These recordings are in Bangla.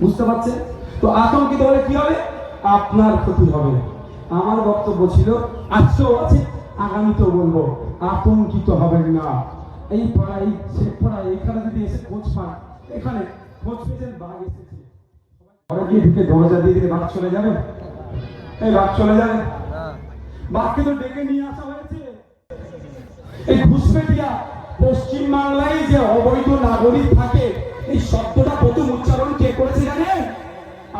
বুঝতে পারছেন? তো আতঙ্কিত হলে কি হবে? আপনার ক্ষতি হবে। আমার বক্তব্য ছিল আজকেও আছে আগামীতেও বলব, আতঙ্কিত হবেন না। এই পাড়ায়, সে পাড়ায়, এখানে যদি এসে খোঁজ পান, এখানে খোঁজ পেয়েছেন, বাঘ এসেছে। ঘরে গিয়ে ঢুকে দরজা দিয়ে দিলে বাঘ চলে যাবে? এই বাঘ চলে যাবে? বাঘকে তো ডেকে নিয়ে আসা হয়েছে। এই ঘুষপেটিয়া পশ্চিম বাংলায় যে অবৈধ নাগরিক থাকে এই শব্দটা প্রথম উচ্চারণ কে করেছে জানেন?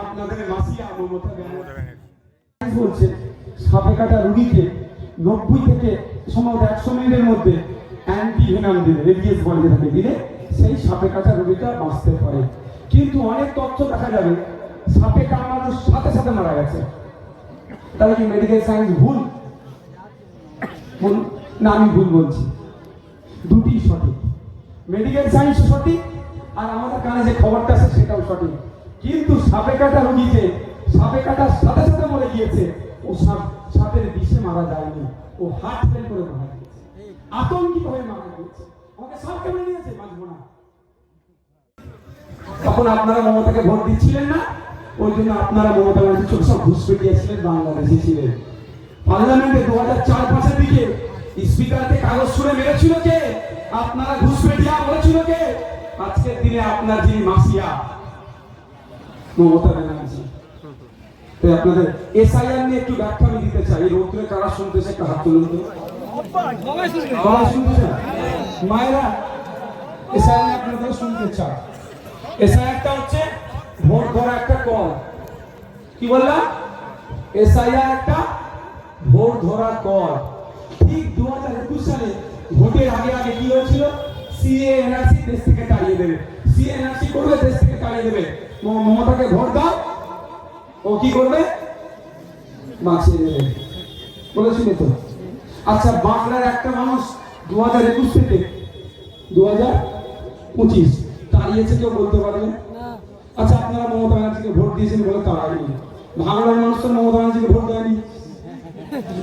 আপনাদের মাসিয়া মমতা ব্যানার্জি। বলছে সাপে কাটা রুগীকে নব্বই থেকে সম্ভবত একশো মিনিটের মধ্যে অ্যান্টি ভেনাম দিলে রেডিয়েস বলে থাকে দিলে সেই সাপে কাটা রুগীটা বাঁচতে পারে। কিন্তু অনেক তথ্য দেখা যাবে সাপে কামড়ানোর সাথে সাথে মারা গেছে। তাহলে কি মেডিকেল সায়েন্স ভুল? ভুল না আমি ভুল বলছি। দুটি সঠিক। মেডিকেল সায়েন্স সঠিক আর আমাদের কানে যে খবরটা আছে সেটাও সঠিক। কিন্তু সাপে কাটা রোগীকে সাপে কাটার সাথে সাথে মরে গিয়েছে, ও সাপ, সাপের বিষে মারা যায়নি। ও হার্ট ফেল করে মারা গিয়েছে। আতঙ্কিত হয়ে মারা গিয়েছে। আমাকে সাপ কেমন নিয়েছে, বাঁচবো না। তখন আপনারা মমতাকে ভোট দিচ্ছিলেন না? ওই জন্য আপনারা মমতা ব্যানার্জি চোখ সব ঘুষ পেটিয়েছিলেন, বাংলাদেশে ছিলেন। পার্লামেন্টে দু হাজার চার পাঁচের দিকে স্পিকারকে কাগজ ছুড়ে মেরেছিল কে? আপনারা ঘুষ পেটিয়া বলেছিল কে? আজকের দিনে আপনার যিনি মাসিয়া মমতা ব্যানার্জি। তাই আপনাদের এসআইআর নিয়ে একটু ব্যাখ্যা আমি দিতে চাই। রৌদ্রে কারা শুনতেছে? একটা হাত তুলুন তো। মায়েরা, এসআইআর আপনাদের শুনতে এসআইআরটা হচ্ছে ভোট ধরা একটা কল। কি বললাম? এসআইআর একটা ভোট ধরা কল। ঠিক দু হাজার একুশ সালে ভোটের আগে আগে কি হয়েছিল সিএ এনআরসি দেশ থেকে তাড়িয়ে দেবে। সিএ এনআরসি করবে দেশ থেকে তাড়িয়ে দেবে। মমতাকে ভোট দাও। ও কি করবে? বাঁচিয়ে দেবে। বলেছিল তো। আচ্ছা বাংলার একটা মানুষ দু হাজার একুশ থেকে দু হাজার পঁচিশ দাঁড়িয়েছে কেউ বলতে পারবে আচ্ছা আপনারা মমতা ব্যানার্জিকে ভোট দিয়েছেন বলে তাড়ায়নি ভাঙড়ের মানুষ তো মমতা ব্যানার্জিকে ভোট দেয়নি।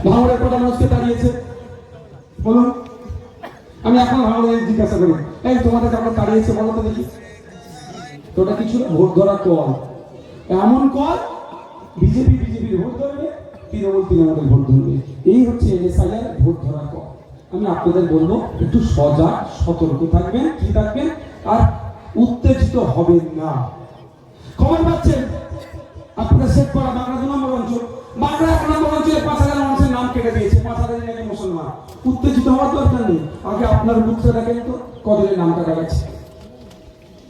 ভাঙড়ের কটা মানুষকে তাড়িয়েছে। বলুন। আমি এখন ভাঙড়ে জিজ্ঞাসা করি, এই, তোমাদের কাউকে তাড়িয়েছে বলো তো দেখি। তো ওটা কি ভোট ধরা কল। এমন কল, বিজেপি, বিজেপির ভোট ধরবে, তৃণমূল, তৃণমূলের ভোট ধরবে। এই হচ্ছে এনএসআইআর ভোট ধরা কল। আমি আপনাদের বলব, একটু সজাগ, সতর্ক থাকবেন কি থাকবেন, আর উত্তেজিত হবেন না। খবর পাচ্ছেন? আপনারা শেখ করা বাংলা দু নম্বর অঞ্চল বাংলা এক নম্বর অঞ্চলে পাঁচ হাজার মানুষের নাম কেটে দিয়েছে, পাঁচ হাজার মুসলমান। আগে আপনার বুথটা দেখেন তো কদিনের নাম কাটা গেছে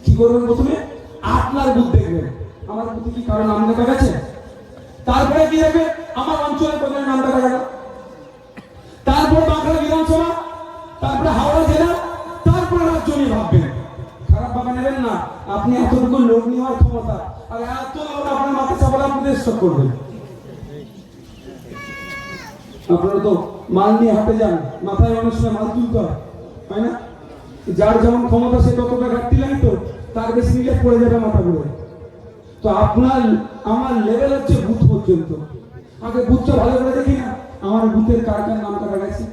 কি করবেন প্রথমে? আপনার বুথ দেখবেন। আমার বুথে কি কারও নাম দেখা গেছে? তারপরে কি হবে? আমার অঞ্চলে কদিনের নাম দেখা গেল। তারপর বাংলা বিধানসভা, তারপরে হাওড়া জেলা, তারপরে রাজ্য নিয়ে ভাববেন। খারাপ ভাবে নেবেন না। আপনি এতটুকু লোক নেওয়ার ক্ষমতা। আর এত লোক আপনার মাথা চাপালে আপনি করবেন। আপনারা তো মাল নিয়ে হাতে যান, মাথায় অনেক সময় মাল তুলতে হয়, তাই না? যার যেমন ক্ষমতা, সে ততটা ঘাটতি নাই তো, তার বেশি নিলে পড়ে যাবে মাথা ঘুরে তো আপনার, আমার লেভেল হচ্ছে বুথ পর্যন্ত। আগে বুথটা ভালো করে দেখি না, আমার বুথের কার কার নাম কাটা গেছে?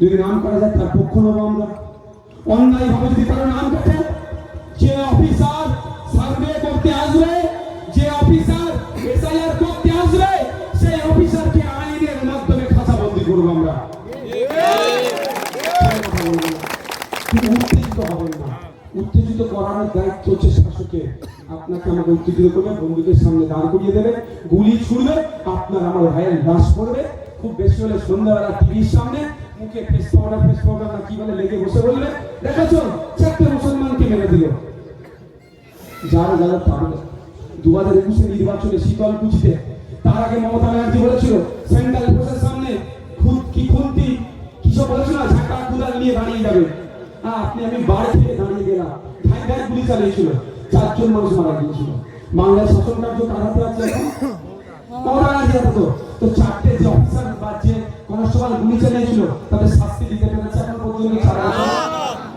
যদি নাম করা যায়, তার পক্ষ নেব আমরা। অন্যায় ভাবে যদি কারও নাম কাটে যে অফিসার সার্ভে করতে আসবে আমরা। উত্তেজিত হবেন না। উত্তেজিত করানোর দায়িত্ব হচ্ছে শাসকের। আপনাকে আমাকে উত্তেজিত করবে, বন্দুকের সামনে দাঁড় করিয়ে দেবে, গুলি ছুড়বে, আপনার আমার ভাইয়ের লাশ পড়বে। খুব বেশি হলে সন্ধ্যাবেলা টিভির সামনে মুখে ফেস পাউডার ফেস পাউডার না কি বলে লেগে বসে বলবে দেখেছ চারটে মুসলমানকে মেরে দিল। যারা যারা পারবে। দু হাজার একুশে নির্বাচনে শীতল কুচিতে, তার আগে মমতা ব্যানার্জি বলেছিল সেন্ট্রাল ফোর্সের সামনে কি খুন্তি কিসব বলেছিল না? ঝাঁকা কুদাল নিয়ে দাঁড়িয়ে যাবে। আপনি, আমি বাড়ি থেকে দাঁড়িয়ে গেলাম। ধাই ধাই গুলি চালিয়েছিল। চারজন মানুষ মারা গিয়েছিল। বাংলার শাসন কার্য কার হাতে আছে এখন? মমতা ব্যানার্জি তো। চারটে যে অফিসার বা কনস্টেবল গুলি চালিয়েছিল তাদের শাস্তি দিতে পেরেছে এখন পর্যন্ত ছাড়া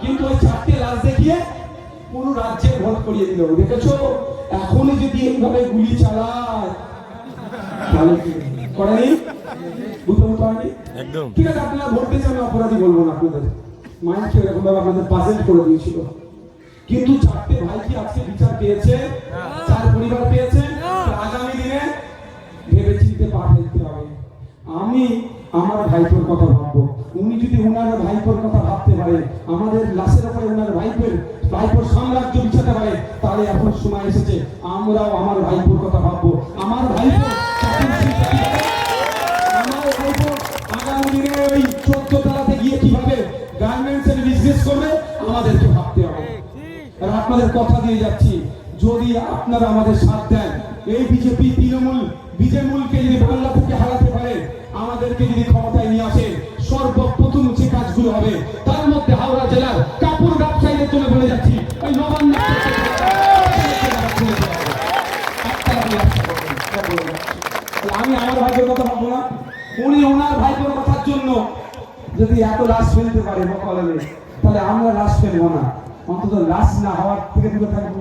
কিন্তু ওই চারটে লাশ দেখিয়ে পুরো রাজ্যে ভোট করিয়ে দিল। দেখেছ? এখন যদি এইভাবে গুলি চালায়, তাহলে করেনি? বুঝতে একদম। ঠিক আছে আপনারা ভোট দিয়েছে আমি অপরাধী বলব না আপনাদের। এরকম ভাবে আপনাদের পাজেন্ট করে দিয়েছিল। কিন্তু চারটে ভাই কি আজকে বিচার পেয়েছে চার পরিবার পেয়েছে। আগামী দিনে ভেবে চিনতে পা ফেলতে হবে। আমি আমার ভাইপোর কথা ভাববো। উনি যদি ওনার ভাইপোর কথা ভাবতে পারে আমাদের লাশের উপরে ওনার ভাইপোর ভাইপোর সাম্রাজ্য বিছাতে পারে তাহলে এখন সময় এসেছে। আমরাও আমার ভাইপোর কথা ভাববো। আমার ভাইপো আর আপনাদের কথা দিয়ে যাচ্ছি। যদি আপনারা আমাদের সাথ দেন, এই বিজেপি তৃণমূল, বিজেমূলকে যদি বাংলা থেকে হারাতে পারে, আমাদেরকে যদি ক্ষমতায় নিয়ে আসে, সর্বপ্রথম যে কাজগুলো হবে, তার মধ্যে হাওড়া জেলার কাপড় ব্যবসায়ীদের জন্য বলে যাচ্ছি, ওই নবান্ন আমি আমার ভাইপোর কথা ভাববো না। উনি ওনার ভাইপোর কথার জন্য যদি এত লাশ ফেলতে পারে তাহলে আমরা লাশ ফেলব না। অন্তত লাশ না হওয়ার থেকে দূরে থাকব।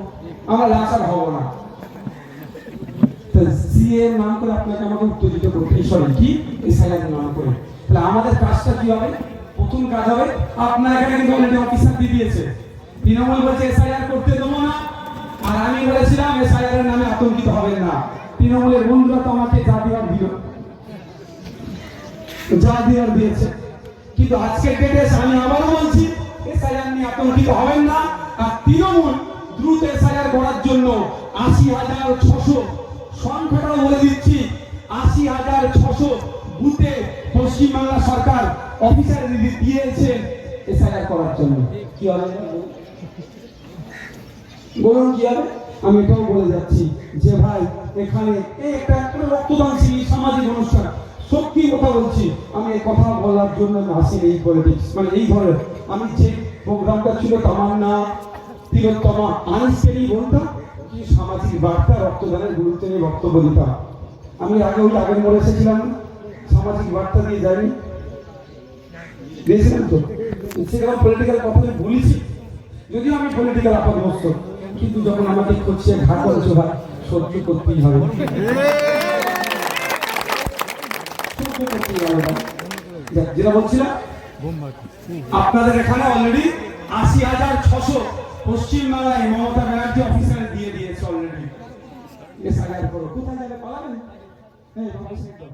আমরা লাশ আর হব না। সিএ নাম করে আপনাকে আমাকে উত্তেজিত কি? এসআইআর নাম করে। তাহলে আমাদের কাজটা কি হবে? প্রথম কাজ হবে, আপনার এখানে কিন্তু অলরেডি অফিসার দিয়ে দিয়েছে। তৃণমূল বলছে এসআইআর করতে দেবো না। আর আমি বলেছিলাম এসআইআর এর নামে আতঙ্কিত হবেন না। তৃণমূলের বন্ধুরা তো আমাকে যা দেওয়ার দিল। যা দেওয়ার দিয়েছে। কিন্তু আজকে ডেটে আমি আবারও বলছি জন্য আশি হাজার ছশো সংখ্যাটাও বলে দিচ্ছি। আশি হাজার ছশো বুথে পশ্চিমবাংলা সরকার অফিসার দিয়েছে এসআইআর করার জন্য। কি হবে? বলুন কি হবে? আমি এটাও বলে যাচ্ছি যে ভাই, এখানে একটা রক্তদান শিবির, সামাজিক অনুষ্ঠান, সত্যি কথা বলছি। আমি এই কথা বলার জন্য আসি এই পলিটিক্স মানে এই ধরনের আমি যে প্রোগ্রামটা ছিল, তামান্না তিলোত্তমা আনিসকে নিয়ে বলতাম কি সামাজিক বার্তা রক্তদানের গুরুত্ব নিয়ে বক্তব্য আমি আগে ওই আগের মোড়ে এসেছিলাম। সামাজিক বার্তা দিয়ে যাইনি দিয়েছিলাম তো। পলিটিক্যাল কথা বলেছি যদিও আমি পলিটিক্যাল আপাতমস্ত, কিন্তু যখন আমাকে খুঁজছে করেছ ভাই সহ্য করতেই হবে। যেটা বলছিলাম, আপনাদের এখানে অলরেডি আশি হাজার ছশো পশ্চিমবাংলায় মমতা ব্যানার্জি অফিসারে দিয়ে দিয়েছে। অলরেডি এস হাজার করো কোথায় যাবে পালাবেন এই বাবা, এই তো।